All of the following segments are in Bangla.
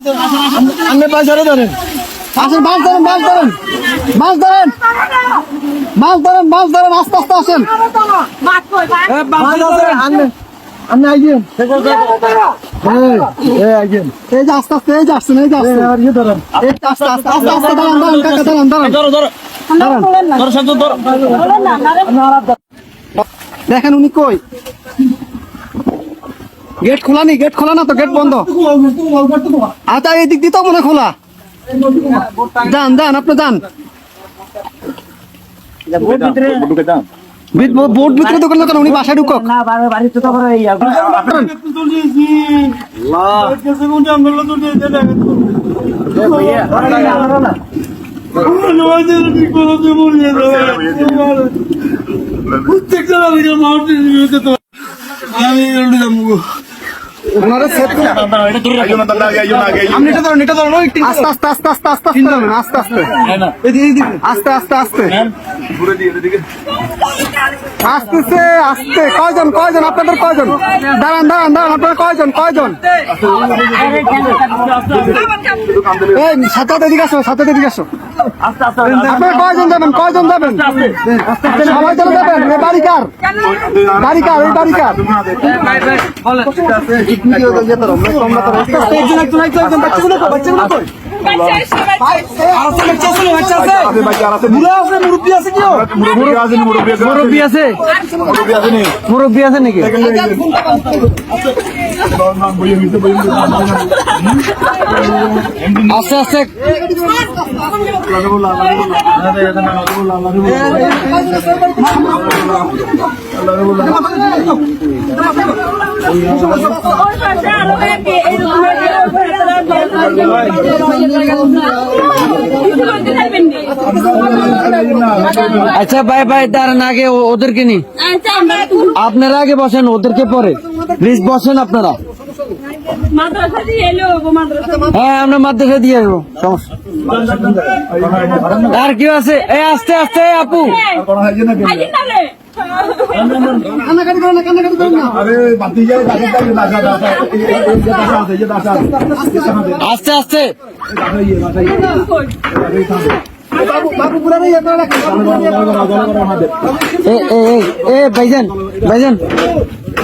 আপনি ধরেন। আসেন মাছ ধরেন মাছ ধরেন। মাছ ধরেন। মাছ ধরেন মাছ ধরেন আস্তে আস্তে আসেন। আপনি এই যে আস্তে আস্তে এই যে আসছেন এই যে আসছেন। এই যে আস্তে আস্তে আস্তে আস্তে দাঁড়ান দাঁড়ান কাকা দাঁড়ান দাঁড়ান ধরো ধরো। দাঁড়ান ধরো শান্ত ধরো। দেখেন উনি কই? গেট খোলা নেই গেট খোলা না তো? গেট বন্ধ। আচ্ছা এই দিক দিয়ে তো মনে খোলা। যান যান আপনি যান। বিট- বোর্ড ভিতরে দোকান কেন উনি বাসায় ঢুকক। ওনারা সেট করে আপনি এটা ধরুন এটা ধরুন আস্তে আস্তে আস্তে আস্তে আস্তে আস্তে আস্তে আস্তে আস্তে। আস্তে। আস্তে কয়জন কয়জন? আপনাদের কয়জন? দাঁড়ান দাঁড়ান দাঁড়ান আপনারা কয়জন কয়জন? এই সাথে এদিকে আসো সাথে এদিকে আসো। আপনারা কয়জন যাবেন কয়জন সবাই চলে মুরব্বী আছে নাকি আস্তে আস্তে। আচ্ছা ভাই ভাই, দাঁড়ান, আগে ওদেরকে নি আপনারা আগে বসেন, ওদেরকে পরে। প্লিজ বসেন আপনারা। হ্যাঁ আমরা মাদ্রাসা দিয়ে আর কেউ আছে? এই, আস্তে আস্তে আপু। আস্তে আস্তে। এ, ভাইজান ভাইজান।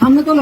সামনে তো